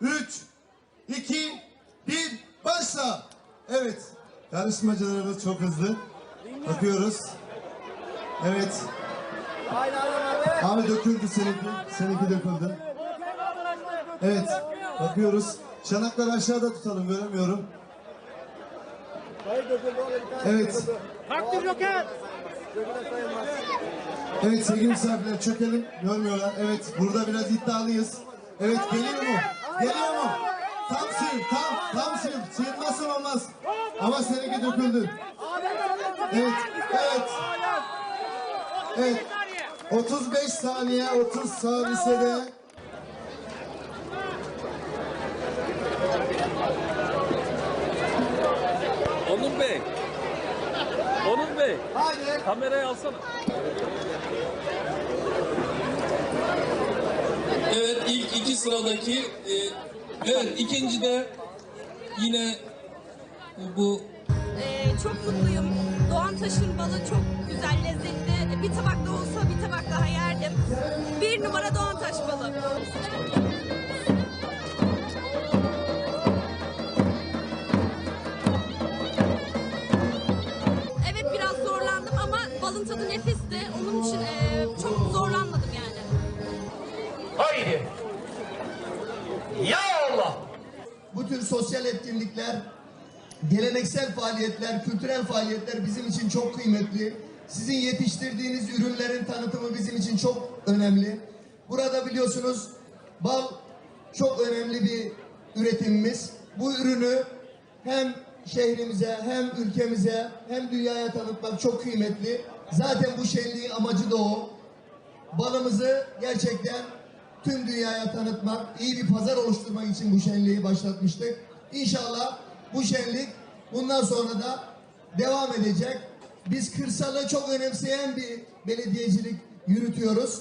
Üç, iki, bir, başla. Evet. Yarışmacılarımız çok hızlı. Bakıyoruz. Evet. Abi döküldü seninki. Seninki döküldü. Evet. Bakıyoruz. Çanakları aşağıda tutalım. Göremiyorum. Evet. Kalktır Joker. Evet sevgili misafirler çökelim. Görmüyorlar. Evet burada biraz iddialıyız. Evet geliyor mu? Geliyor mu? Tam sıyır. Tam. Tam sıyır. Sıyırmasın olmaz. Ama seninki döküldü. Evet. Evet. Evet. 35 saniye 30 saniyede Onur Bey. Onur Bey. Haydi. Kamerayı alsana. Evet ilk iki sıradaki e, evet ikinci de yine bu Ee, çok mutluyum. Doğan Taş'ın balı çok güzel, lezzetli. Bir tabak da olsa bir tabak daha yerdim. Bir numara Doğan Taş balı. Evet biraz zorlandım ama balın tadı nefisti. Onun için e, çok zorlanmadım yani. Haydi. Bu tür sosyal etkinlikler, geleneksel faaliyetler, kültürel faaliyetler bizim için çok kıymetli. Sizin yetiştirdiğiniz ürünlerin tanıtımı bizim için çok önemli. Burada biliyorsunuz bal çok önemli bir üretimimiz. Bu ürünü hem şehrimize hem ülkemize hem dünyaya tanıtmak çok kıymetli. Zaten bu şenliğin amacı da o balımızı gerçekten tüm dünyaya tanıtmak, iyi bir pazar oluşturmak için bu şenliği başlatmıştık. İnşallah bu şenlik bundan sonra da devam edecek. Biz kırsalı çok önemseyen bir belediyecilik yürütüyoruz.